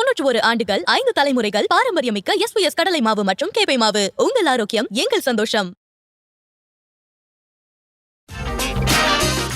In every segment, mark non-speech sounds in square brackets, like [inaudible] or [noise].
தொன்னூற்று ஒரு ஆண்டுகள் ஐந்து தலைமுறைகள் பாரம்பரியமிக்க எஸ்பிஎஸ் கடலை மாவு மற்றும் கேப்பை மாவு. உங்கள் ஆரோக்கியம் எங்கள் சந்தோஷம்.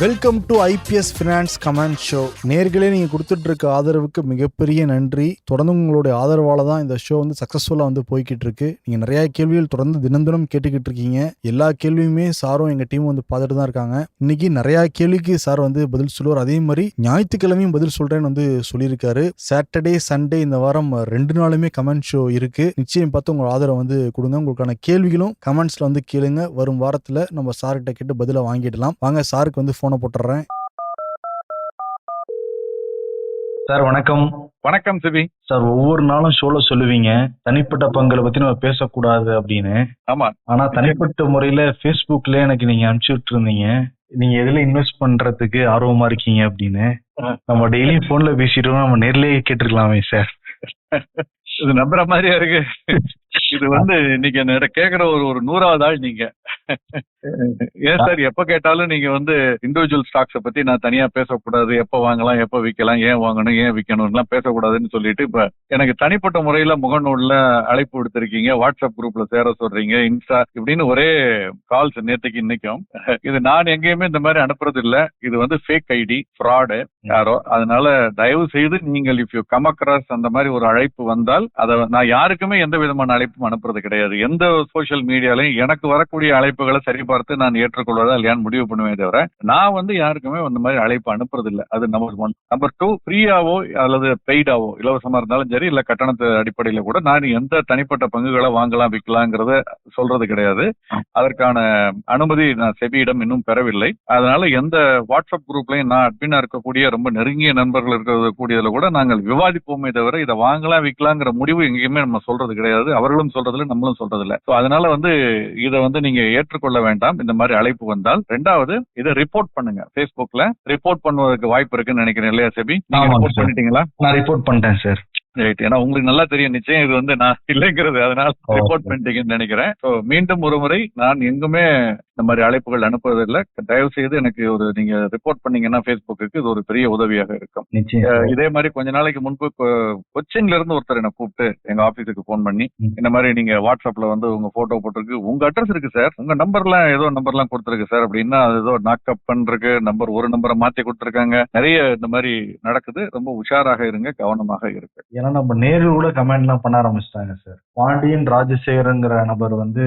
Welcome to IPS finance comment show நேர்களே நீங்கள் கொடுத்துட்டு இருக்க ஆதரவுக்கு மிகப்பெரிய நன்றி. தொடர்ந்து உங்களுடைய ஆதரவால் தான் இந்த ஷோ வந்து சக்ஸஸ்ஃபுல்லாக வந்து போய்கிட்டு இருக்கு நீங்கள் நிறையா கேள்விகள் தொடர்ந்து தினம் தினம் கேட்டுக்கிட்டு இருக்கீங்க எல்லா கேள்வியுமே சாரும் எங்கள் டீம் வந்து பார்த்துட்டு தான் இருக்காங்க. இன்னைக்கு நிறையா கேள்விக்கு சார் வந்து பதில் சொல்லுவார். அதே மாதிரி ஞாயிற்றுக்கிழமையும் பதில் சொல்கிறேன்னு வந்து சொல்லியிருக்காரு. சாட்டர்டே சண்டே இந்த வாரம் ரெண்டு நாளுமே கமெண்ட் ஷோ இருக்கு. நிச்சயம் பார்த்து உங்கள் ஆதரவு வந்து கொடுங்க. உங்களுக்கான கேள்விகளும் கமெண்ட்ஸில் வந்து கேளுங்க. வரும் வாரத்தில் நம்ம சார்கிட்ட கேட்டு பதிலாக வாங்கிடலாம். வாங்க சாருக்கு வந்து ஃபோனை போட்டுறேன் சார் வணக்கம். வணக்கம் சிவி சார் ஒவ்வொரு நாளும் ஷோல சொல்லுவீங்க. தனிப்பட்ட பங்களை பத்தி நம்ம பேசக்கூடாது அப்படின்னு. ஆமா. ஆனா தனிப்பட்ட முறையில Facebookல எனக்கு நீங்க அனுப்பிச்சு விட்டுருந்தீங்க நீங்க எதுல இன்வெஸ்ட் பண்றதுக்கு ஆர்வமா இருக்கீங்க அப்படின்னு. நம்ம டெய்லி போன்ல பேசிட்டு நம்ம நேர்லயே கேட்டிருக்கலாமே சார். இது நம்புற மாதிரியா இருக்கு? இது வந்து நீங்க என்னோட கேக்குற ஒரு ஒரு நூறாவது ஆள் நீங்க. ஏன் சார் எப்ப கேட்டாலும் நீங்க வந்து இண்டிவிஜுவல் ஸ்டாக்ஸ பத்தி நான் தனியா பேசக்கூடாது. எப்ப வாங்கலாம் எப்ப விற்கலாம் ஏன் வாங்கணும் ஏன் விற்கணும்லாம் பேசக்கூடாதுன்னு சொல்லிட்டு இப்ப எனக்கு தனிப்பட்ட முறையில முகநூல்ல அழைப்பு விடுத்திருக்கீங்க. வாட்ஸ்அப் குரூப்ல சேர சொல்றீங்க. இன்ஸ்டா இப்படின்னு ஒரே கால்ஸ் நேத்துக்கு இன்னைக்கும். இது நான் எங்கேயுமே இந்த மாதிரி அனுப்புறது இல்ல இது வந்து ஃபேக் ஐடி ஃப்ராடு யாரோ. அதனால தயவு செய்து நீங்கள் இஃப் யூ கம் அக்ராஸ் அந்த மாதிரி ஒரு அழைப்பு வந்தால் அதை நான் யாருக்குமே எந்த விதமான அழைப்பும் அனுப்புறது கிடையாது. எந்த சோஷியல் மீடியாலையும் எனக்கு வரக்கூடிய அழைப்புகளை சரிபார்த்து நான் ஏற்றுக்கொள்வதா இல்லையான்னு முடிவு பண்ணுவேன் தவிர நான் வந்து யாருக்குமே அந்த மாதிரி அழைப்பு அனுப்புறது இல்லை அது நம்பர் ஒன் நம்பர் டூ ஃப்ரீயாவோ அல்லது பெய்டாவோ இலவசமா இருந்தாலும் சரி இல்ல கட்டணத்து அடிப்படையில கூட நான் எந்த தனிப்பட்ட பங்குகளை வாங்கலாம் விற்கலாங்கிறத சொல்றது கிடையாது. அதற்கான அனுமதி நான் செபியிடம் இன்னும் பெறவில்லை. அதனால எந்த வாட்ஸ்அப் குரூப்லயும் நான் அட்மினா இருக்கக்கூடிய ரொம்ப நெருங்கிய நண்பர்கள் இருக்கிறது கூடியதுல கூட நாங்கள் விவாதிப்போமே தவிர இதை வாங்கலாம் விற்கலாங்கிற முடிவு எங்கேயுமே நம்ம சொல்றது கிடையாது. அவர்களும் சொல்றதில்ல நம்மளும் சொல்றதில்ல. ஸோ அதனால வந்து இதை வந்து நீங்க ஏற்றுக்கொள்ள வேண்டாம். இந்த மாதிரி அழைப்பு வந்தால். ரெண்டாவது இதை ரிப்போர்ட் பண்ணுங்க. Facebookல ரிப்போர்ட் பண்ணுவதற்கு வாய்ப்பு இருக்குன்னு நினைக்கிறேன் இல்லையா செபி? நீங்க ரிப்போர்ட். பண்ணிட்டீங்களா? நான் ரிப்போர்ட் பண்ணிட்டேன் சார். ரைட் ஏன்னா உங்களுக்கு நல்லா தெரியும். நிச்சயம் இது வந்து நான் இல்லைங்கிறது. அதனால ரிப்போர்ட். பண்ணிட்டீங்கன்னு நினைக்கிறேன். மீண்டும் ஒரு முறை நான் எங்குமே இந்த மாதிரி அழைப்புகள் அனுப்புவதில்லை தயவு செய்து எனக்கு ஒரு நீங்க ரிப்போர்ட் பண்ணீங்கன்னா Facebookக்கு இது ஒரு பெரிய உதவியாக இருக்கும். இதே மாதிரி கொஞ்ச நாளைக்கு முன்பு கொச்சின்ல இருந்து ஒருத்தர் என்ன கூப்பிட்டு எங்க ஆபீஸுக்கு ஃபோன் பண்ணி. இந்த மாதிரி நீங்க வாட்ஸ்அப்ல வந்து உங்க போட்டோ போட்டிருக்கு. உங்க அட்ரஸ் இருக்கு சார் உங்க நம்பர்லாம் ஏதோ நம்பர்லாம் கொடுத்துருக்கு சார் அப்படின்னா அது ஏதோ நாக்கப் பண்றதுக்கு நம்பர் ஒரு நம்பரை மாத்தி கொடுத்துருக்காங்க. நிறைய இந்த மாதிரி நடக்குது. ரொம்ப உஷாராக இருங்க கவனமாக இருக்கு ஏன்னா நம்ம நேரில் கூட கமெண்ட் எல்லாம் பண்ண ஆரம்பிச்சிட்டாங்க சார் பாண்டியன் ராஜசேகரங்கிற நபர் வந்து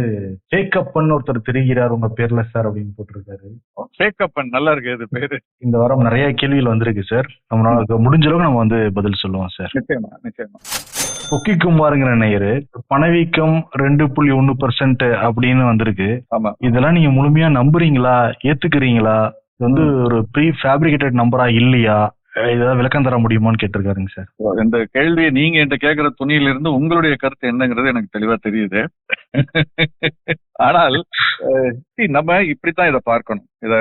ஃபேக்கப்பன் ஒருத்தர் திரிகிறார். உங்க பேர்ல சார் அப்படின்னு போட்டிருக்காரு. சேக்கப்பன் நல்லா இருக்கு இது பேரு. இந்த வாரம் நிறைய கேள்விகள் வந்திருக்கு சார் நம்மளால முடிஞ்ச அளவுக்கு நம்ம வந்து பதில் சொல்லுவோம் சார் நிச்சயமா நிச்சயமா. கொக்கி குமாருங்கிற நேயரு பணவீக்கம் ரெண்டு புள்ளி ஒன்னு பர்சன்ட் அப்படின்னு வந்திருக்கு. ஆமா. இதெல்லாம் நீங்க முழுமையா நம்புறீங்களா? ஏத்துக்கிறீங்களா? இது வந்து ஒரு ப்ரீ ஃபேப்ரிகேட்டட் நம்பரா இல்லையா? ஏதாவது விளக்கம் தர முடியுமான்னு கேட்டிருக்காருங்க சார். இந்த கேள்வியை நீங்க என்கிட்ட கேட்கிற துணியில இருந்து உங்களுடைய கருத்து என்னங்கிறது எனக்கு தெளிவா தெரியுது. ஆனால் நம்ம இப்படித்தான் இதை பார்க்கணும். இத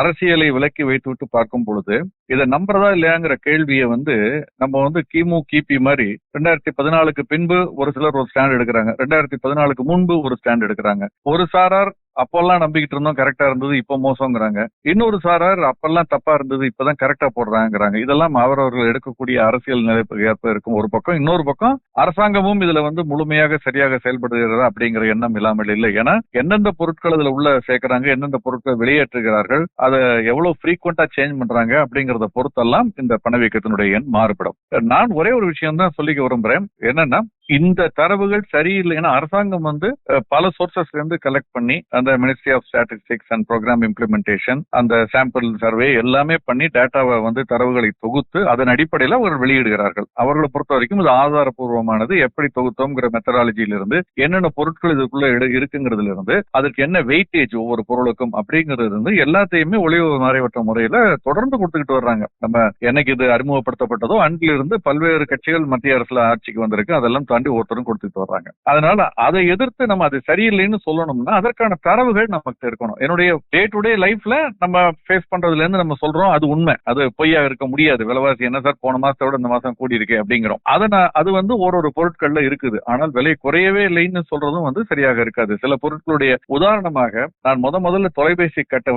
அரசியலை விலக்கி வைத்து விட்டு பார்க்கும் பொழுது இதை நம்புறதா இல்லையாங்கிற கேள்வியை வந்து நம்ம வந்து கிமு கிபி மாதிரி ரெண்டாயிரத்தி பதினாலுக்கு பின்பு ஒரு சிலர் ஒரு ஸ்டாண்ட் எடுக்கிறாங்க. ரெண்டாயிரத்தி பதினாலுக்கு முன்பு ஒரு ஸ்டாண்ட் எடுக்கிறாங்க. ஒரு சாரார் அப்பெல்லாம் நம்பிக்கிட்டு இருந்தோம் கரெக்டா இருந்தது இப்ப மோசங்கிறாங்க. இன்னொரு சாரார் அப்பெல்லாம் தப்பா இருந்தது இப்பதான் கரெக்டா போடுறாங்கிறாங்க. இதெல்லாம் அவரவர்கள் எடுக்கக்கூடிய அரசியல் நிலைப்பு ஏற்ப இருக்கும். ஒரு பக்கம் இன்னொரு பக்கம் அரசாங்கமும் இதுல வந்து முழுமையாக சரியாக செயல்படுகிறதா அப்படிங்கிற எண்ணம் இல்லாமல் இல்லை. ஏன்னா எந்தெந்த பொருட்கள் இதுல உள்ள சேர்க்கிறாங்க எந்தெந்த பொருட்கள் வெளியேற்றுகிறார்கள் அதை எவ்வளவு ஃப்ரீக்வெண்டா சேஞ்ச் பண்றாங்க அப்படிங்கறத பொறுத்தெல்லாம் இந்த பணவீக்கத்தினுடைய எண் மாறுபடும். நான் ஒரே ஒரு விஷயம் தான் சொல்லிக்க விரும்புறேன். என்னன்னா இந்த தரவுகள் சரியில்லை ஏன்னா அரசாங்கம் வந்து பல சோர்சஸ்ல இருந்து கலெக்ட் பண்ணி அந்த ministry of statistics and programme implementation அந்த சாம்பிள் சர்வே எல்லாமே பண்ணி டேட்டாவை வந்து தரவுகளை தொகுத்து அதன் அடிப்படையில் அவர்கள் வெளியிடுகிறார்கள். அவர்களை பொறுத்த வரைக்கும் இது ஆதாரபூர்வமானது. எப்படி தொகுத்தோங்கிற மெத்தடாலஜியில இருந்து என்னென்ன பொருட்கள் இதுக்குள்ள இருக்குங்கிறதுல இருந்து அதற்கு என்ன வெயிட்டேஜ் ஒவ்வொரு பொருளுக்கும் அப்படிங்கிறது இருந்து எல்லாத்தையுமே ஒளிவு மறைவற்ற முறையில தொடர்ந்து கொடுத்துக்கிட்டு வர்றாங்க. நம்ம என்னைக்கு இது அறிமுகப்படுத்தப்பட்டதோ அன்றிலிருந்து பல்வேறு கட்சிகள் மத்திய அரசுல ஆட்சிக்கு வந்திருக்கு. அதெல்லாம் தாண்டி ஒருத்தரும் கொடுத்துட்டு வர்றாங்க. அதனால அதை எதிர்த்து நம்ம அது சரியில்லைன்னு சொல்லணும்னா அதற்கான தரவுகள் நமக்கு இருக்கணும். என்னுடைய டே டு டே லைஃப்ல நம்ம ஃபேஸ் பண்றதுல இருந்து நம்ம சொல்றோம் அது உண்மை. அது பொய்யா இருக்க முடியாது. விலைவாசி என்ன சார்? போன மாசத்தோட இந்த மாசம் கூடி இருக்கு அப்படிங்கிறோம். அதை நான் அது வந்து ஒரு ஒரு பொருட்கள்ல இருக்குது. ஆனால் விலை குறையவே இல்லைன்னு சொல்றதும் வந்து சரியாக இருக்காது. சில பொருட்களுடைய உதாரணமாக நான் முத முதல்ல தொலைபேசி கட்ட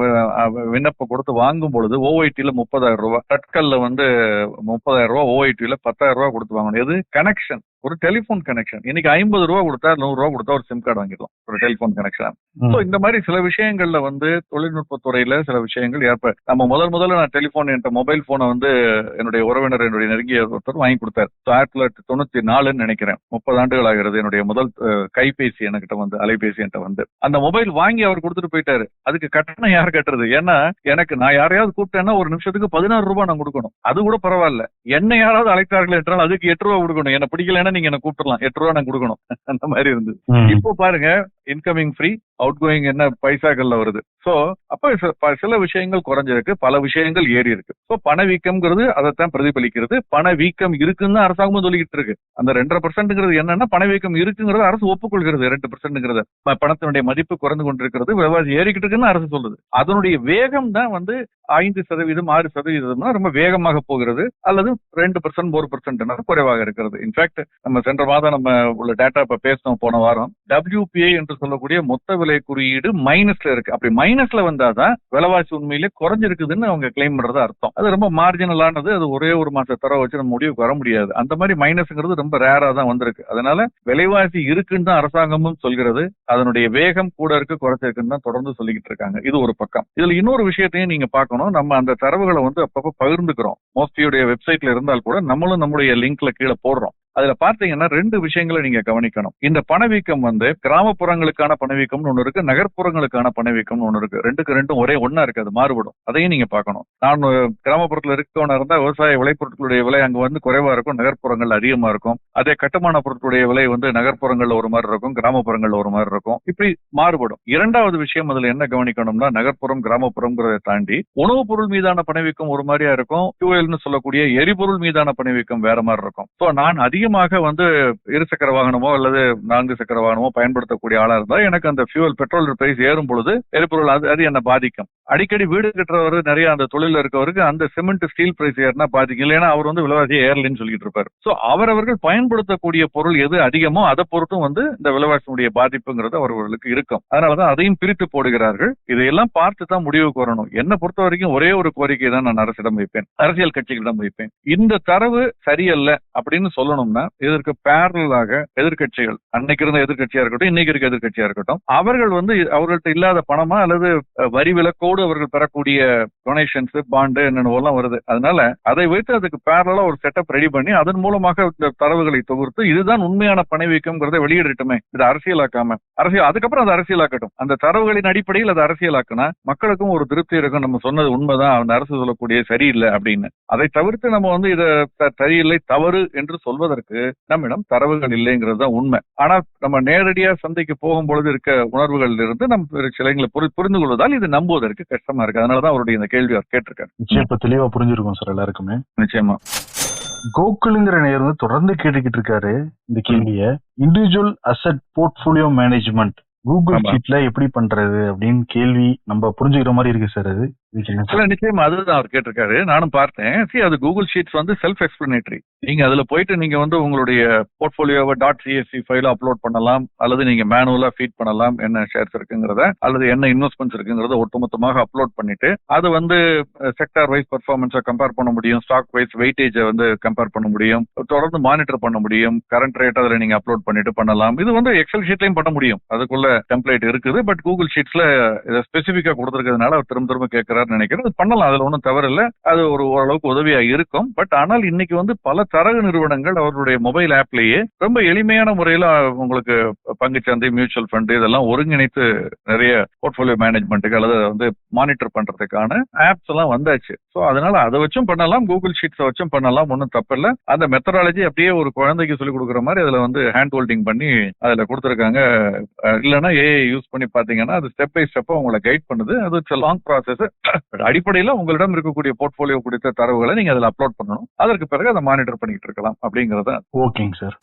விண்ணப்பம் கொடுத்து வாங்கும் பொழுது ஓஐடியில முப்பதாயிரம் ரூபாய் கட்கல்ல வந்து முப்பதாயிரம் ரூபாய் ஓஐடியில பத்தாயிரம் ரூபாய் கொடுத்து வாங்கணும். எது? கனெக்ஷன் ஒரு டெலிபோன் கனெக்ஷன் இன்னைக்கு ஐம்பது ரூபா கொடுத்தா நூறு ரூபா கொடுத்தா ஒரு சிம் கார்டு வாங்கிடலாம் ஒரு டெலிபோன் கனெக்ஷன் ஸோ இந்த மாதிரி சில விஷயங்கள்ல வந்து தொழில்நுட்ப துறையில சில விஷயங்கள் ஏற்ப நம்ம முதல் முதல்ல நான் டெலிபோன் என்கிட்ட மொபைல் போனை வந்து என்னுடைய உறவினர் என்னுடைய நெருங்கிய ஒருத்தர் வாங்கி கொடுத்தார். So, ஆயிரத்தி தொள்ளாயிரத்தி தொண்ணூத்தி நாலுன்னு நினைக்கிறேன். முப்பது ஆண்டுகள் ஆகிறது. என்னுடைய முதல் கைபேசி என்கிட்ட வந்து அலைபேசி என்கிட்ட வந்து. அந்த மொபைல் வாங்கி அவர் கொடுத்துட்டு போயிட்டாரு. அதுக்கு கட்டணம் யார் கட்டுறது? ஏன்னா எனக்கு நான் யாரையாவது கூப்பிட்டேன்னா ஒரு நிமிஷத்துக்கு பதினாறு ரூபாய் நான் கொடுக்கணும். அது கூட பரவாயில்ல. என்ன யாராவது அழைத்தார்கள் என்றால் அதுக்கு எட்டு ரூபா கொடுக்கணும். என்ன பிடிக்கலன்னா நீங்க என்ன கூப்பிடலாம் எட்டு ரூபா நான் கொடுக்கணும். அந்த மாதிரி இருந்தது. இப்போ பாருங்க இன்கமிங் ஃப்ரீ அவுட் கோயிங் என்ன பைசாக்கள்ல வருது. சோ அப்ப சில- ப- சில விஷயங்கள் குறைஞ்சிருக்கு பல விஷயங்கள் ஏறி இருக்கு சோ பணவீக்கம்ங்கிறது அதைத்தான் பிரதிபலிக்கிறது. பணவீக்கம் இருக்குன்னு அரசாங்கமும் சொல்லிக்கிட்டு இருக்கு. அந்த ரெண்டரை பர்சன்ட்ங்கிறது என்னன்னா பணவீக்கம் இருக்குங்கிறது அரசு ஒப்புக்கொள்கிறது ரெண்டு பர்சன்ட்ங்கிறது பணத்தினுடைய மதிப்பு குறைந்து கொண்டிருக்கிறது விலைவாசி ஏறிக்கிட்டு இருக்குன்னு அரசு சொல்லுது. அதனுடைய வேகம் தான் வந்து ஐந்து சதவீதம் ஆறு சதவீதம்னா ரொம்ப வேகமாக போகிறது அல்லது ரெண்டு பர்சன்ட் ஒரு பர்சன்ட் குறைவாக இருக்கிறது. இன்ஃபேக்ட் நம்ம சென்ற மாதம் நம்ம உள்ள டேட்டா இப்ப பேசணும் போன வாரம். டபிள்யூபிஐ என்று சொல்லக்கூடிய மொத்த விலை குறியீடு மைனஸ்ல இருக்கு. அப்படி மைனஸ்ல வந்தாதான் விலைவாசி உண்மையிலே குறைஞ்சிருக்குதுன்னு அவங்க கிளைம் பண்றது அர்த்தம். அது ரொம்ப மார்ஜினலானது அது ஒரே ஒரு மாச தர வச்சு நம்ம முடிவுக்கு வர முடியாது. அந்த மாதிரி மைனஸ்ங்கிறது ரொம்ப ரேரா தான் வந்திருக்கு. அதனால விலைவாசி இருக்குன்னு தான் அரசாங்கமும் சொல்கிறது. அதனுடைய வேகம் கூட இருக்கு குறைச்சிருக்குன்னு தான் தொடர்ந்து சொல்லிக்கிட்டு இருக்காங்க. இது ஒரு பக்கம். இதுல இன்னொரு விஷயத்தையும் நீங்க பார்க்கணும். நம்ம அந்த தரவுகளை வந்து அப்பப்ப பகிர்ந்துக்கிறோம். மோஸ்டியுடைய வெப்சைட்ல இருந்தால் கூட நம்மளும் நம்முடைய லிங்க்ல கீழே போடுறோம். அதுல பாத்தீங்கன்னா ரெண்டு விஷயங்களை நீங்க கவனிக்கணும். இந்த பணவீக்கம் வந்து கிராமப்புறங்களுக்கான பணவீக்கம்னு ஒண்ணு இருக்கு நகர்ப்புறங்களுக்கான பணவீக்கம்னு ஒண்ணு இருக்கு. ரெண்டுக்கு ரெண்டும் ஒரே ஒன்னா இருக்கு அது மாறுபடும். அதையும் நீங்க பார்க்கணும். நான் கிராமப்புறத்துல இருக்கவனா இருந்தா விவசாய விளைபொருட்களுடைய விலை அங்க வந்து குறைவா இருக்கும் நகர்ப்புறங்கள் அதிகமா இருக்கும். அதே கட்டுமான பொருட்களுடைய விலை வந்து நகர்ப்புறங்கள்ல ஒரு மாதிரி இருக்கும் கிராமப்புறங்கள்ல ஒரு மாதிரி இருக்கும். இப்படி மாறுபடும். இரண்டாவது விஷயம் அதுல என்ன கவனிக்கணும்னா நகர்ப்புறம் கிராமப்புறங்கிறத தாண்டி உணவுப் பொருள் மீதான பணவீக்கம் ஒரு மாதிரியா இருக்கும். ஃபியூயல்னு சொல்லக்கூடிய எரிபொருள் மீதான பணவீக்கம் வேற மாதிரி இருக்கும். சோ நான் அதிக அதிகமாக வந்து இருசக்கர வாகனமோ அல்லது நான்கு சக்கர வாகனமோ பயன்படுத்தக்கூடிய ஆளா இருந்தா எனக்கு அந்த ஃபியூவல் பெட்ரோல் பிரைஸ் ஏறும் பொழுது எரிபொருள் அது அது என்ன பாதிக்கும். அடிக்கடி வீடு கட்டுறவர் நிறைய அந்த தொழில இருக்கவருக்கு அந்த சிமெண்ட் ஸ்டீல் பிரைஸ் ஏறினா பாதிக்கும். இல்லைன்னா அவர் வந்து விலைவாசியை ஏறலைன்னு சொல்லிட்டு இருப்பார். சோ அவரவர்கள் பயன்படுத்தக்கூடிய பொருள் எது அதிகமோ அதை பொறுத்தும் வந்து இந்த விலைவாசியினுடைய பாதிப்புங்கிறது அவர்களுக்கு இருக்கும். அதனாலதான் அதையும் பிரித்து போடுகிறார்கள். இதையெல்லாம் பார்த்து தான் முடிவுக்கு வரணும் என்ன பொறுத்த வரைக்கும் ஒரே ஒரு கோரிக்கை தான் நான் அரசிடம் வைப்பேன். அரசியல் கட்சிகளிடம் வைப்பேன். இந்த தரவு சரியல்ல அப்படின்னு சொல்லணும் சொல்லணும்னா இதற்கு பேரலாக எதிர்கட்சிகள் அன்னைக்கு இருந்த எதிர்கட்சியா இருக்கட்டும் இன்னைக்கு இருக்க எதிர்கட்சியா இருக்கட்டும் அவர்கள் வந்து அவர்கள்ட்ட இல்லாத பணமா அல்லது வரி விலக்கோடு அவர்கள் பெறக்கூடிய டொனேஷன்ஸ் பாண்டு என்னென்னவெல்லாம் வருது. அதனால அதை வைத்து அதுக்கு பேரலா ஒரு செட்டப் ரெடி பண்ணி அதன் மூலமாக இந்த தரவுகளை தொகுத்து இதுதான் உண்மையான பணவீக்கம்ங்கிறத வெளியிடட்டுமே. இது அரசியலாக்காம. அரசியல் அதுக்கப்புறம் அது அரசியலாக்கட்டும். அந்த தரவுகளின் அடிப்படையில் அது அரசியலாக்குனா மக்களுக்கும் ஒரு திருப்தி இருக்கும். நம்ம சொன்னது உண்மைதான். அந்த அரசு சொல்லக்கூடிய சரியில்லை அப்படின்னு. அதை தவிர்த்து நம்ம வந்து இதை சரியில்லை தவறு என்று சொல்வதற்கு நம்மிடம் தரவுகள் இல்லைங்கிறது தான் உண்மை. ஆனா நம்ம நேரடியா சந்தைக்கு போகும் பொழுது இருக்க உணர்வுகள் இருந்து நம்ம சிலைங்களை புரிந்து கொள்வதால் இது நம்புவதற்கு கஷ்டமா இருக்கு. அதனாலதான் அவருடைய இந்த கேள்வி அவர் கேட்டிருக்காரு. நிச்சயம் இப்ப தெளிவா புரிஞ்சிருக்கும் சார் எல்லாருக்குமே. நிச்சயமா. கோகுலுங்கிற நேர் வந்து தொடர்ந்து கேட்டுக்கிட்டு இருக்காரு இந்த கேள்விய. Individual asset portfolio management Google. ஷீட்ல எப்படி பண்றது அப்படின்னு கேள்வி நம்ம புரிஞ்சுக்கிற மாதிரி இருக்கு சார் அது. இல்ல நிச்சயமா. அதுதான் அவர் கேட்டிருக்காரு. நானும் பார்த்தேன். சி அது கூகுள் ஷீட்ஸ் வந்து செல்ஃப் எக்ஸ்பிளனேட்டரி நீங்க அதுல போயிட்டு நீங்க வந்து உங்களுடைய போர்ட்போலியோவை டாட் சிஎஸ்சி ஃபைல அப்லோட் பண்ணலாம். அல்லது நீங்க மேனுவலா ஃபீட் பண்ணலாம். என்ன ஷேர்ஸ் இருக்குங்கிறத அல்லது என்ன இன்வெஸ்ட்மெண்ட்ஸ் இருக்குங்கிறத ஒட்டுமொத்தமாக அப்லோட் பண்ணிட்டு அது வந்து செக்டார் வைஸ் பர்ஃபார்மன்ஸை கம்பேர் பண்ண முடியும். ஸ்டாக் வைஸ் வெயிட்டேஜை வந்து கம்பேர் பண்ண முடியும். தொடர்ந்து மானிட்டர் பண்ண முடியும். கரண்ட் ரேட் அதுல நீங்க அப்லோட் பண்ணிட்டு பண்ணலாம். இது வந்து எக்ஸல் ஷீட்லயும் பண்ண முடியும். அதுக்குள்ள டெம்ப்ளேட் இருக்குது. பட் கூகுள் ஷீட்ஸ்ல இதை ஸ்பெசிஃபிக்கா கொடுத்துருக்கிறதுனால அவர் திரும்ப திரும்ப கேட்கிறாருன்னு நினைக்கிறேன். அது பண்ணலாம். அதுல ஒன்றும் தவறில்லை. அது ஒரு ஓரளவுக்கு உதவியா இருக்கும். பட் ஆனால் இன்னைக்கு வந்து பல தரகு நிறுவனங்கள் அவர்களுடைய மொபைல் ஆப்லயே ரொம்ப எளிமையான முறையில உங்களுக்கு பங்குச்சந்தை மியூச்சுவல் ஃபண்ட் இதெல்லாம் ஒருங்கிணைத்து நிறைய போர்ட்ஃபோலியோ மேனேஜ்மெண்ட்டுக்கு அல்லது வந்து மானிட்டர் பண்றதுக்கான ஆப்ஸ் எல்லாம் வந்தாச்சு. ஸோ அதனால அதை வச்சும் பண்ணலாம். கூகுள் ஷீட்ஸை வச்சும் பண்ணலாம். ஒன்றும் தப்பு இல்லை அந்த மெத்தடாலஜி அப்படியே ஒரு குழந்தைக்கு சொல்லி கொடுக்குற மாதிரி அதுல வந்து ஹேண்ட் ஹோல்டிங் பண்ணி அதுல கொடுத்துருக்காங்க. இல்லைன்னா ஏஐ யூஸ் பண்ணி பாத்தீங்கன்னா அது ஸ்டெப் பை ஸ்டெப்பா உங்களை கைட் பண்ணுது. அது லாங் ப்ராசஸ் பட் அடிப்படையில உங்களிடம் இருக்கக்கூடிய போர்ட்ஃபோலியோ குறித்த தரவுகளை நீங்க அதுல அப்லோட் பண்ணணும். அதற்கு பிறகு அதை மானிட்டர் பண்ணிட்டு இருக்கலாம் அப்படிங்கறத ஓகேங்க சார்.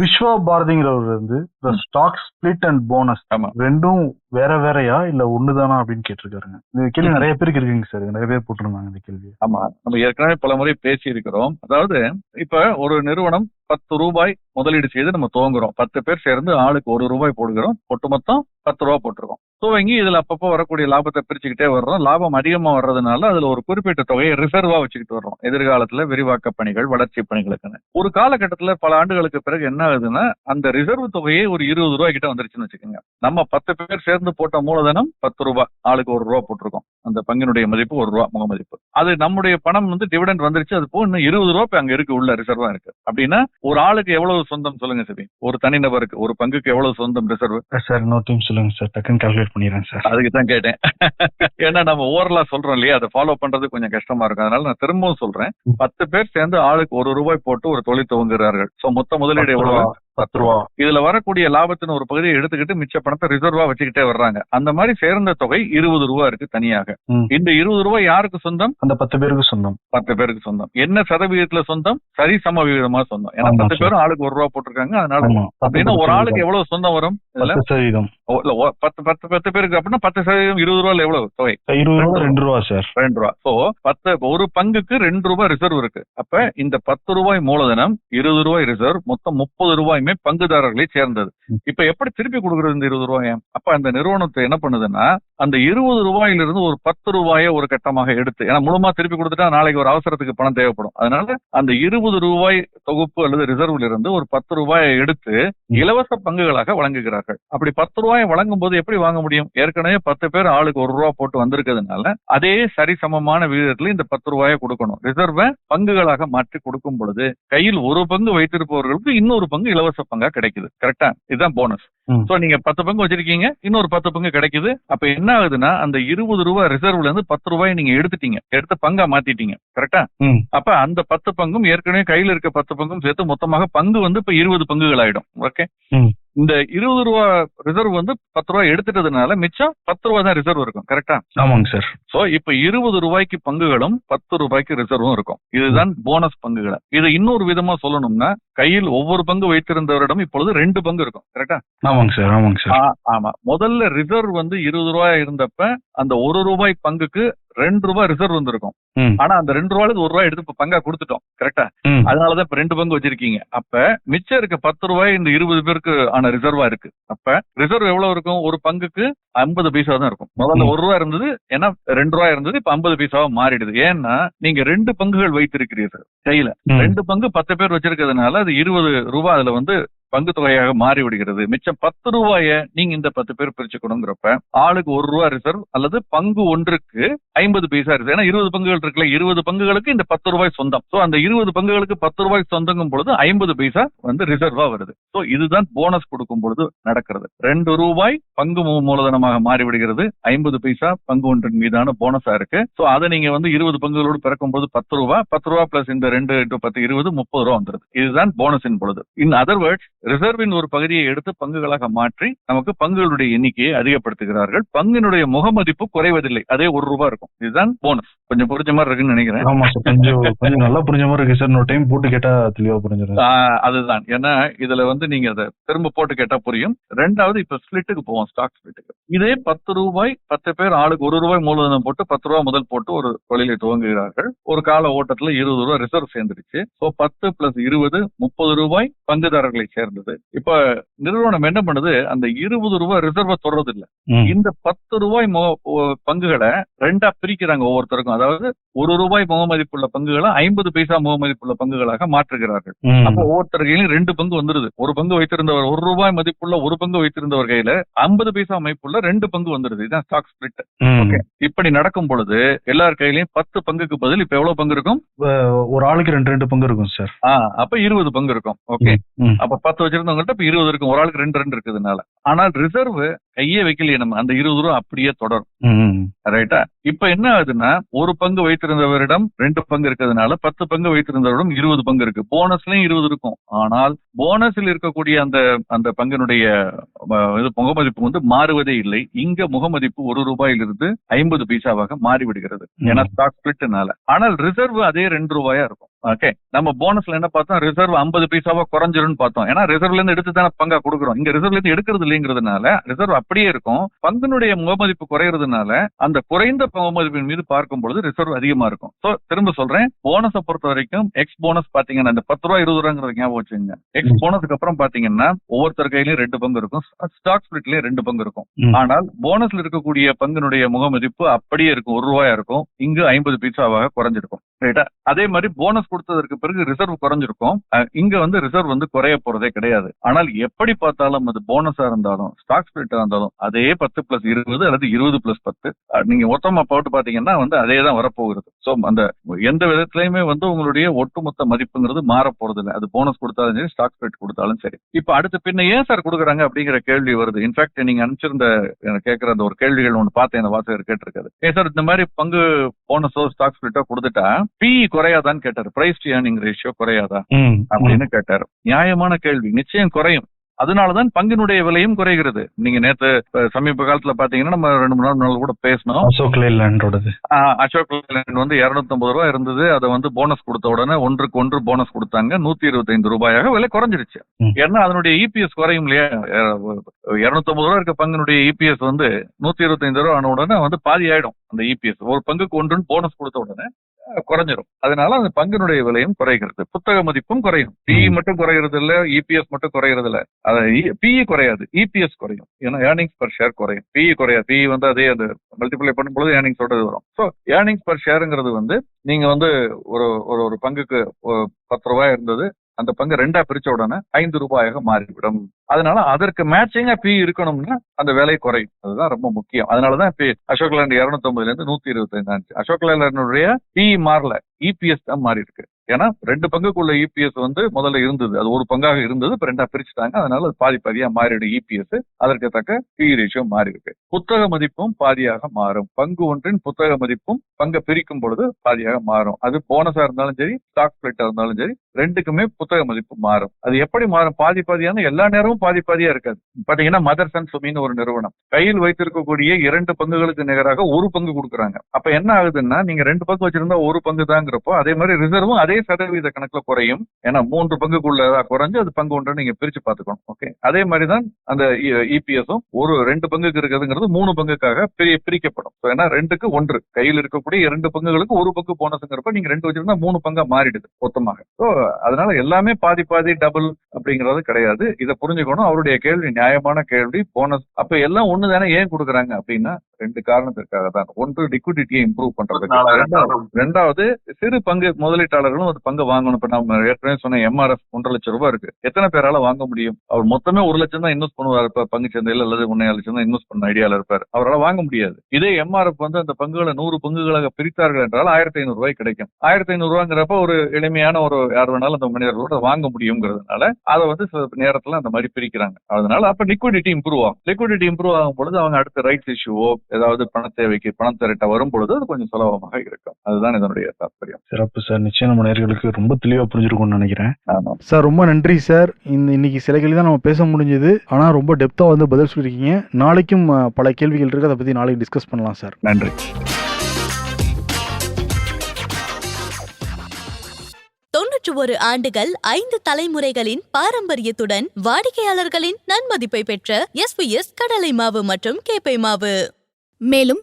விஸ்வா பாரதிங்கிறவர் வந்து ஸ்டாக் ஸ்பிளிட் அண்ட் போனஸ். ரெண்டும் வேற வேறயா இல்ல ஒண்ணுதானா அப்படின்னு கேட்டிருக்காருங்க. இந்த கேள்வி நிறைய பேருக்கு இருக்குங்க சார். நிறைய பேர் போட்டிருந்தாங்க இந்த கேள்வி ஆமா. நம்ம ஏற்கனவே பல முறை பேசி இருக்கிறோம் அதாவது இப்ப ஒரு நிறுவனம் பத்து ரூபாய் முதலீடு செய்து நம்ம துவங்குறோம். பத்து பேர் சேர்ந்து ஆளுக்கு ஒரு ரூபாய் போடுகிறோம். ஒட்டு மொத்தம் பத்து ரூபாய் போட்டிருக்கோம். துவங்கி இதுல அப்பப்போ வரக்கூடிய லாபத்தை பிரிச்சுக்கிட்டே வர்றோம். லாபம் அதிகமா வர்றதுனால அதுல ஒரு குறிப்பிட்ட தொகையை ரிசர்வா வச்சுக்கிட்டு வர்றோம். எதிர்காலத்துல விரிவாக்க பணிகள் வளர்ச்சி பணிகளுக்குன்னு. ஒரு காலகட்டத்துல பல ஆண்டுகளுக்கு பிறகு என்ன ஆகுதுன்னா அந்த ரிசர்வ் தொகையே ஒரு இருபது ரூபாய் கிட்ட வந்துருச்சுன்னு வச்சுக்கோங்க. நம்ம பத்து பேர் சேர்ந்து போட்ட மூலதனம் பத்து ரூபாய் ஆளுக்கு ஒரு ரூபா போட்டிருக்கோம். அந்த பங்கினுடைய மதிப்பு ஒரு ரூபா முக மதிப்பு அது நம்முடைய பணம் வந்து டிவிடெண்ட் வந்துருச்சு அது போக இன்னும் இருபது ரூபா இப்ப அங்க இருக்கு உள்ள ரிசர்வா இருக்கு. அப்படின்னா ஒரு ஆளுக்கு எவ்வளவு சொந்தம் சொல்லுங்க சரி ஒரு தனிநபருக்கு ஒரு பங்குக்கு எவ்வளவு சொந்தம் ரிசர்வ் சார் டைம் சொல்லுங்க சார் டக்குன்னு கால்குலேட் பண்ணிடுறேன் சார் அதுக்கு தான் கேட்டேன். [laughs] ஏன்னா நம்ம ஓவரலா சொல்றோம் இல்லையா? அதை ஃபாலோ பண்றது கொஞ்சம் கஷ்டமா இருக்கும். அதனால நான் திரும்பவும் சொல்றேன். பத்து பேர் சேர்ந்து ஆளுக்கு ஒரு ரூபாய் போட்டு ஒரு தொழில் துவங்குகிறார்கள். சோ மொத்த முதலீடு எவ்வளவு? பத்து ரூபா இதுல வரக்கூடிய லாபத்தின் ஒரு பகுதியை எடுத்துக்கிட்டு மிச்ச பணத்தை ரிசர்வா வச்சுக்கிட்டே வர்றாங்க. அந்த மாதிரி சேர்ந்த தொகை இருபது ரூபா இருக்கு தனியாக. இந்த இருபது ரூபாய் யாருக்கு சொந்தம்? அந்த பத்து பேருக்கு சொந்தம். பத்து பேருக்கு சொந்தம். என்ன சதவீதத்துல சொந்தம்? சரி சம விகிதமா சொந்தம். ஏன்னா பத்து. பேரும் ஆளுக்கு ஒரு ரூபா போட்டிருக்காங்க அதனால அப்படின்னா ஒரு ஆளுக்கு எவ்வளவு சொந்தம் வரும் சதவீதம். பத்து பத்து பத்து பேருக்கு அப்படின்னா பத்து சதவீதம் இருபது ரூபாய் எவ்வளவு தொகை? இருபது ரூபா ரெண்டு ரூபா. சார். ரெண்டு ரூபா. சோ பத்து ஒரு பங்குக்கு ரெண்டு ரூபாய் ரிசர்வ் இருக்கு. அப்ப இந்த பத்து ரூபாய் மூலதனம் இருபது ரூபாய் ரிசர்வ் மொத்தம் முப்பது ரூபாயுமே பங்குதாரர்களை சேர்ந்தது. இப்ப எப்படி திருப்பி கொடுக்கறது இந்த இருபது ரூபாய் அப்ப அந்த நிறுவனத்தை என்ன பண்ணுதுன்னா அந்த இருபது ரூபாயிலிருந்து ஒரு பத்து ரூபாயை ஒரு கட்டமாக எடுத்து ஏன்னா முழுமா திருப்பி கொடுத்துட்டா நாளைக்கு ஒரு அவசரத்துக்கு பணம் தேவைப்படும். அதனால அந்த இருபது ரூபாய் தொகுப்பு அல்லது ரிசர்வ்ல இருந்து ஒரு பத்து ரூபாயை எடுத்து இலவச பங்குகளாக வழங்குகிறார்கள். அப்படி பத்து ரூபாயை வழங்கும் போது எப்படி வாங்க முடியும்? ஏற்கனவே பத்து பேர் ஆளுக்கு ஒரு ரூபா போட்டு வந்திருக்கிறதுனால அதே சரிசமமான விகிதத்துல இந்த பத்து ரூபாயை கொடுக்கணும். ரிசர்வை பங்குகளாக மாற்றி கொடுக்கும் பொழுது கையில் ஒரு பங்கு வைத்திருப்பவர்களுக்கு இன்னொரு பங்கு இலவச பங்கா கிடைக்குது. கரெக்டா இதுதான் போனஸ். சோ நீங்க பத்து பங்கு வச்சிருக்கீங்க இன்னொரு பத்து பங்கு கிடைக்குது. அப்ப என்ன ஆகுதுன்னா அந்த இருபது ரூபாய் ரிசர்வ்ல இருந்து பத்து ரூபாய் நீங்க எடுத்துட்டீங்க. எடுத்து பங்கா மாத்திட்டீங்க. கரெக்டா. அப்ப அந்த பத்து பங்கும் ஏற்கனவே கையில இருக்க பத்து பங்கும் சேர்த்து மொத்தமாக பங்கு வந்து இப்ப இருபது பங்குகள் ஆயிடும் ஓகே. இந்த இருபது ரூபா ரிசர்வ் வந்து பத்து ரூபாய் எடுத்துட்டதுனால மிச்சம் பத்து ரூபாய் தான் ரிசர்வ் இருக்கும் கரெக்டா ஆமாங்க சார் சோ இப்ப இருபது ரூபாய்க்கு பங்குகளும் பத்து ரூபாய்க்கு ரிசர்வும் இருக்கும். இதுதான் போனஸ் பங்குகள். இது இன்னொரு விதமா சொல்லணும்னா கையில் ஒவ்வொரு பங்கு வைத்திருந்தவரிடம் இப்பொழுது ரெண்டு பங்கு இருக்கும் கரெக்டா ஆமாங்க சார் ஆமாங்க சார் ஆமா. முதல்ல ரிசர்வ் வந்து இருபது ரூபாய் இருந்தப்ப அந்த ஒரு ரூபாய் பங்குக்கு ரெண்டு ரூபாய் ரிசர்வ் வந்திருக்கும். ஆனா அந்த ரெண்டு ரூபாய்க்கு ஒரு ரூபாய் எடுத்து இப்ப பங்கா கொடுத்துட்டோம் கரெக்டா. அதனாலதான் இப்ப ரெண்டு பங்கு வச்சிருக்கீங்க அப்ப மிச்சம் இருக்க பத்து ரூபாய் இந்த இருபது பேருக்கு ஆன ரிசர்வா இருக்கு அப்ப ரிசர்வ் எவ்வளவு இருக்கும் ஒரு பங்குக்கு ஐம்பது பைசா தான் இருக்கும் முதல்ல. ஒரு ரூபாய் இருந்தது ஏன்னா ரெண்டு ரூபாய் இருந்தது இப்ப ஐம்பது பைசாவா மாறிடுது ஏன்னா நீங்க ரெண்டு பங்குகள் வைத்திருக்கிறீர்கள் கையில. ரெண்டு பங்கு பத்து பேர் வச்சிருக்கிறதுனால அது இருபது ரூபாய் அதுல வந்து பங்கு தொகையாக மாறி விடுகிறது மிச்சம் பத்து ரூபாய நீங்க இந்த பத்து பேர் பிரிச்சுக்கணுங்கிறப்ப ஆளுக்கு ஒரு ரூபாய் ரிசர்வ் அல்லது பங்கு ஒன்றுக்கு ஐம்பது பைசா இருக்கு ஏன்னா இருபது பங்குகள் இருக்குல்ல இருபது பங்குகளுக்கு இந்த பத்து ரூபாய் சொந்தம். சோ அந்த இருபது பங்குகளுக்கு பத்து ரூபாய் சொந்தங்கும் பொழுது ஐம்பது பைசா வந்து ரிசர்வா வருது. சோ இதுதான் போனஸ் கொடுக்கும் பொழுது நடக்கிறது. ரெண்டு ரூபாய் பங்கு மூ- மூலதனமாக மாறி விடுகிறது ஐம்பது பைசா பங்கு ஒன்றின் மீதான போனஸா இருக்கு. சோ அதை நீங்க வந்து இருபது பங்குகளோடு பிறக்கும் போது பத்து ரூபாய் பத்து ரூபாய் பிளஸ் இந்த ரெண்டு into பத்து இருபது முப்பது ரூபா வந்துருது. இதுதான் போனஸின் பொழுது. இன் அதர் வேர்ட்ஸ் ரிசர்வின் ஒரு பகுதியை எடுத்து பங்குகளாக மாற்றி நமக்கு பங்குகளுடைய எண்ணிக்கையை அதிகப்படுத்துகிறார்கள். பங்கினுடைய முகமதிப்பு குறைவதில்லை. அதே ஒரு ரூபாய் இருக்கும். இதுதான் போனஸ் கொஞ்சம் புரிஞ்ச மாதிரி இருக்குன்னு நினைக்கிறேன். ஆமா சார். கொஞ்சம் கொஞ்சம் நல்லா புரிஞ்ச மாதிரி இருக்கு சார். இன்னொரு டைம் போட்டு கேட்டா தெளிவா புரிஞ்சிடும் அதுதான். ஏன்னா இதுல வந்து நீங்க அதை திரும்ப போட்டு கேட்டா புரியும். ரெண்டாவது இப்ப ஸ்பிளிட்டுக்கு போவோம். ஸ்டாக் ஸ்பிளிட்டுக்கு இதே பத்து ரூபாய் பத்து பேர் ஆளுக்கு ஒரு ரூபாய் மூலதனம் போட்டு பத்து ரூபாய் முதல் போட்டு ஒரு தொழிலை துவங்குகிறார்கள். ஒரு கால ஓட்டத்துல இருபது ரூபாய் ரிசர்வ் சேர்ந்துருச்சு ஸோ பத்து பிளஸ் இருபது முப்பது ரூபாய் பங்குதாரர்களை சேர்ந்தது இப்ப நிறுவனம் என்ன பண்ணுது? அந்த இருபது ரூபாய் ரிசர்வை தொடர்றது இல்ல இந்த பத்து ரூபாய் பங்குகளை ரெண்டா பிரிக்கிறாங்க ஒவ்வொருத்தருக்கும். அதாவது ஒரு ரூபாய் முக மதிப்புள்ள பங்குகளை ஐம்பது பைசா முக மதிப்புள்ள பங்குகளாக மாற்றுகிறார்கள். அப்ப ஒவ்வொருத்தர் கையிலும் ரெண்டு பங்கு வந்துருது. ஒரு பங்கு வைத்திருந்தவர் ஒரு ரூபாய் மதிப்புள்ள ஒரு பங்கு வைத்திருந்தவர் கையில ஐம்பது பைசா மதிப்புள்ள ரெண்டு பங்கு வந்துருது. இதுதான் ஸ்டாக் ஸ்பிளிட் ஓகே. இப்படி நடக்கும் பொழுது எல்லார் கையிலயும் பத்து பங்குக்கு பதில் இப்ப எவ்வளவு பங்கு இருக்கும்? ஒரு ஆளுக்கு ரெண்டு ரெண்டு பங்கு இருக்கும் சார். அப்ப இருபது பங்கு இருக்கும். ஓகே. அப்ப பத்து வச்சிருந்தவங்கள்ட்ட இப்போ இருபது இருக்கும். ஒரு ஆளுக்கு ரெண்டு ரெண்டு இருக்குதுனால. ஆனால் ரிசர்வ் கையே வைக்கலையே நம்ம. அந்த இருபது ரூபா அப்படியே தொடரும். ரைட்டா இப்ப என்ன ஆகுதுன்னா ஒரு பங்கு வைத்திருந்தவரிடம் ரெண்டு பங்கு இருக்கிறதுனால பத்து பங்கு வைத்திருந்தவரிடம் இருபது பங்கு இருக்கு. போனஸ்லயும் இருபது இருக்கும். ஆனால் போனஸில் இருக்கக்கூடிய அந்த அந்த பங்கினுடைய முகமதிப்பு வந்து மாறுவதே இல்லை. இங்க முகமதிப்பு ஒரு ரூபாயிலிருந்து ஐம்பது பைசாவாக மாறிவிடுகிறது. ஏன்னா ஸ்டாக் ஸ்பிளிட்னால ஆனால் ரிசர்வ் அதே ரெண்டு ரூபாயா இருக்கும். ஓகே நம்ம போனஸ்ல என்ன பார்த்தோம்? ரிசர்வ் ஐம்பது பைசாவா குறைஞ்சிரும்னு பார்த்தோம். ஏன்னா ரிசர்வ்ல இருந்து எடுத்து தானே பங்கா கொடுக்குறோம். இங்க ரிசர்வ்ல இருந்து எடுக்கிறது இல்லைங்கிறதுனால ரிசர்வ் அப்படியே இருக்கும். பங்கினுடைய முகமதிப்பு குறையறதுனால அந்த குறைந்த முகமதிப்பின் மீது பார்க்கும் பொழுது ரிசர்வ் அதிகமா இருக்கும். சோ திரும்ப சொல்றேன். போனஸை பொறுத்த வரைக்கும் எக்ஸ் போனஸ் பாத்தீங்கன்னா இந்த பத்து ரூபா இருபது ரூபாங்கிறது ஞாபகம் வச்சுங்க எக்ஸ் போனஸ்க்கு அப்புறம் பாத்தீங்கன்னா ஒவ்வொருத்தர் கையிலயும் ரெண்டு பங்கு இருக்கும். ஸ்டாக் ஸ்பிளிட்லயும் ரெண்டு பங்கு இருக்கும். ஆனால் போனஸ்ல இருக்கக்கூடிய பங்கினுடைய முகமதிப்பு அப்படியே இருக்கும். ஒரு ரூபாயா இருக்கும். இங்கு ஐம்பது பைசாவாக குறைஞ்சிருக்கும். ரைட்டா அதே மாதிரி போனஸ் கொடுத்ததற்கு பிறகு ரிசர்வ் குறைஞ்சிருக்கும். இங்க வந்து ரிசர்வ் வந்து குறைய போறதே கிடையாது. ஆனால் எப்படி பார்த்தாலும் அது போனஸா இருந்தாலும் ஸ்டாக் ஸ்பிளிட்டா இருந்தாலும் அதே பத்து பிளஸ் இருபது அல்லது இருபது பிளஸ் பத்து நீங்க மொத்தமா போட்டு பாத்தீங்கன்னா வந்து அதே தான் வரப்போகிறது. சோ அந்த எந்த விதத்திலயுமே வந்து உங்களுடைய ஒட்டுமொத்த மதிப்புங்கிறது மாற போறது இல்லை அது போனஸ் கொடுத்தாலும் சரி ஸ்டாக் ஸ்பிளிட் கொடுத்தாலும் சரி. இப்ப அடுத்து பின்ன ஏன் சார் கொடுக்குறாங்க அப்படிங்கிற கேள்வி வருது. இன்ஃபேக்ட் நீங்க அனுப்பிச்சிருந்த கேட்கிற அந்த ஒரு கேள்விகள் ஒன்று பார்த்தேன் அந்த வாசகர் கேட்டிருக்காரு. ஏன் சார் இந்த மாதிரி பங்கு போனஸோ ஸ்டாக் ஸ்பிளிட்டோ கொடுத்துட்டா பி குறையாதான்னு கேட்டாரு. பிரைஸ் டு ஏர்னிங் ரேஷியோ குறையாதா? அப்படின்னு கேட்டாரு. நியாயமான கேள்வி. நிச்சயம் குறையும். அதனாலதான் பங்கினுடைய விலையும் குறைகிறது. நீங்க நேத்து சமீப காலத்துல பாத்தீங்கன்னா நம்ம ரெண்டு மூணு நாள் நாள் கூட பேசணும் அசோக் லேலண்டோடது. ஆஹ் அசோக் லேலண்ட் வந்து 250 ரூபாய் இருந்தது. அதை வந்து போனஸ் கொடுத்த உடனே ஒன்றுக்கு ஒன்று போனஸ் கொடுத்தாங்க. நூத்தி இருபத்தைந்து ரூபாயாக விலை குறைஞ்சிருச்சு. ஏன்னா அதனுடைய இபிஎஸ் குறையும் இல்லையா? இருநூத்தம்பது ரூபா இருக்க பங்கினுடைய இபிஎஸ் வந்து நூத்தி இருபத்தைந்து ரூபா ஆன உடனே வந்து பாதி ஆயிடும் அந்த இபிஎஸ் ஒரு பங்குக்கு ஒன்றுன்னு போனஸ் கொடுத்த உடனே குறைஞ்சிரும். அதனால அந்த பங்கினுடைய விலையும் குறைகிறது. புத்தக மதிப்பும் குறையும். பிஇ ம். மட்டும் குறையறது இல்ல இபிஎஸ் மட்டும் குறையறது இல்ல பிஇ குறையாது. இபிஎஸ் குறையும். ஏன்னா ஏர்னிங்ஸ் பர் ஷேர் குறையும். பிஇ குறையாது. பிஇ வந்து அதே அந்த மல்டிப்ளை பண்ணும்போது ஏர்னிங்ஸ் ஓட வரும். ஸோ ஏர்னிங்ஸ் பர் ஷேருங்கிறது வந்து நீங்க வந்து ஒரு ஒரு ஒரு பங்குக்கு பத்து ரூபாய் இருந்தது. அந்த பங்கு ரெண்டா பிரிச்ச உடனே ஐந்து ரூபாயாக மாறிவிடும். அதனால அதற்கு மேட்சிங்கா பி இருக்கணும்னா அந்த விலை குறையும். அதுதான் ரொம்ப முக்கியம். அதனாலதான் இப்ப அசோக் லேண்ட் இருநூத்தி இருந்து நூத்தி இருபத்தி ஆச்சு. அசோக் லேண்டனுடைய பி மாறல. இபிஎஸ் தான் மாறி இருக்கு ஏன்னா ரெண்டு பங்குக்குள்ள இபிஎஸ் வந்து முதல்ல இருந்தது. அது ஒரு பங்காக இருந்தது இப்ப ரெண்டா பிரிச்சுட்டாங்க. அதனால அது பாதி பாதியா மாறிடும் இபிஎஸ் அதற்கு தக்க பி ரேஷியோ மாறி இருக்கு புத்தக மதிப்பும் பாதியாக மாறும். பங்கு ஒன்றின் புத்தக மதிப்பும் பங்கை பிரிக்கும் பொழுது பாதியாக மாறும். அது போனஸா இருந்தாலும் சரி ஸ்டாக் பிளேட்டா இருந்தாலும் சரி ரெண்டுக்குமே புத்தக மதிப்பு மாறும். அது எப்படி மாறும்? பாதி பாதியான எல்லா நேரமும் பாதி பாதியா இருக்காது. பாத்தீங்கன்னா மதர்ஸ் அண்ட் சுமின்னு ஒரு நிறுவனம். கையில் வைத்திருக்கக்கூடிய இரண்டு பங்குகளுக்கு நிகராக ஒரு பங்கு கொடுக்குறாங்க. அப்ப என்ன ஆகுதுன்னா நீங்க ரெண்டு பங்கு வச்சிருந்தா ஒரு பங்கு தாங்கிறப்போ அதே மாதிரி ரிசர்வும் அதே சதவீத கணக்குல குறையும். ஏன்னா மூன்று பங்குக்குள்ள குறைஞ்சு அது பங்கு ஒன்று நீங்க பிரிச்சு பார்த்துக்கணும். ஓகே அதே மாதிரி தான் அந்த இபிஎஸும் ஒரு ரெண்டு பங்குக்கு இருக்கிறதுங்கிறது மூணு பங்குக்காக பிரி பிரிக்கப்படும். ஏன்னா ரெண்டுக்கு ஒன்று. கையில் இருக்கக்கூடிய இரண்டு பங்குகளுக்கு ஒரு பங்கு போனஸ்ங்கிறப்ப நீங்க ரெண்டு வச்சிருந்தா மூணு பங்கா மாறிடுது மொத்தமாக. ஸோ அதனால எல்லாமே பாதி பாதி டபுள் அப்படிங்கிறது கிடையாது. இதை புரிஞ்சுக்கணும். அவருடைய கேள்வி நியாயமான கேள்வி போனஸ். அப்ப எல்லாம் ஒண்ணு தானே ஏன் கொடுக்குறாங்க அப்படின்னா ரெண்டு காரணத்திற்காக தான் ஒன்று லிக்விடிட்டியை இம்ப்ரூவ் ரெண்டாவது- ரெண்டாவது சிறு பங்கு முதலீட்டாளர்களும் ஒரு பங்கு வாங்கணும். இப்ப நம்ம ஏற்கனவே சொன்ன எம்ஆர்எஃப் ஒன்றரை லட்சம் ரூபாய் இருக்கு. எத்தனை பேரால வாங்க முடியும்? அவர் மொத்தமே ஒரு லட்சம் தான் இன்வெஸ்ட் பண்ணுவார். இப்ப பங்கு சந்தையில் அல்லது ஒன்னே லட்சம் தான் இன்வெஸ்ட் பண்ண ஐடியால இருப்பார். அவரால் வாங்க முடியாது. இதே எம்ஆர்எஃப் வந்து அந்த பங்குகளை நூறு பங்குகளாக பிரித்தார்கள் என்றால் ஆயிரத்தி ஐநூறு ரூபாய் கிடைக்கும். ஆயிரத்தி ஐநூறு ரூபாங்கிறப்ப ஒரு எளிமையான ஒரு யார் வேணாலும் அந்த மனிதர்களோட வாங்க முடியுங்கிறதுனால அதை வந்து சில நேரத்துல அந்த மாதிரி பிரிக்கிறாங்க. அதனால அப்ப லிக்விடிட்டி இம்ப்ரூவ் ஆகும். லிக்விடிட்டி இம்ப்ரூவ் ஆகும் பொழுது அவங்க அடுத்த ரைட்ஸ் இஷ்யூவோ ஏதாவது பண தேவைக்கு பணம் திரட்ட வரும் பொழுது அது கொஞ்சம் சுலபமாக இருக்கும். அதுதான் இதனுடைய தாற்பயம். சிறப்பு சார். நிச்சயம் நம்ம நேர்களுக்கு ரொம்ப தெளிவா புரிஞ்சிருக்கும்னு நினைக்கிறேன். சார் ரொம்ப நன்றி சார். இந்த இன்னைக்கு சில கேள்வி தான் நம்ம பேச முடிஞ்சது. ஆனால் ரொம்ப டெப்த்தாக வந்து பதில் சொல்லியிருக்கீங்க. நாளைக்கும் பல கேள்விகள் இருக்கு. அதை பற்றி நாளைக்கு டிஸ்கஸ் பண்ணலாம் சார். நன்றி. தொன்னூற்று ஒரு ஆண்டுகள் ஐந்து தலைமுறைகளின் பாரம்பரியத்துடன் வாடிக்கையாளர்களின் நன்மதிப்பை பெற்ற எஸ்பிஎஸ் கடலை மாவு மற்றும் கேப்பை மாவு. மேலும்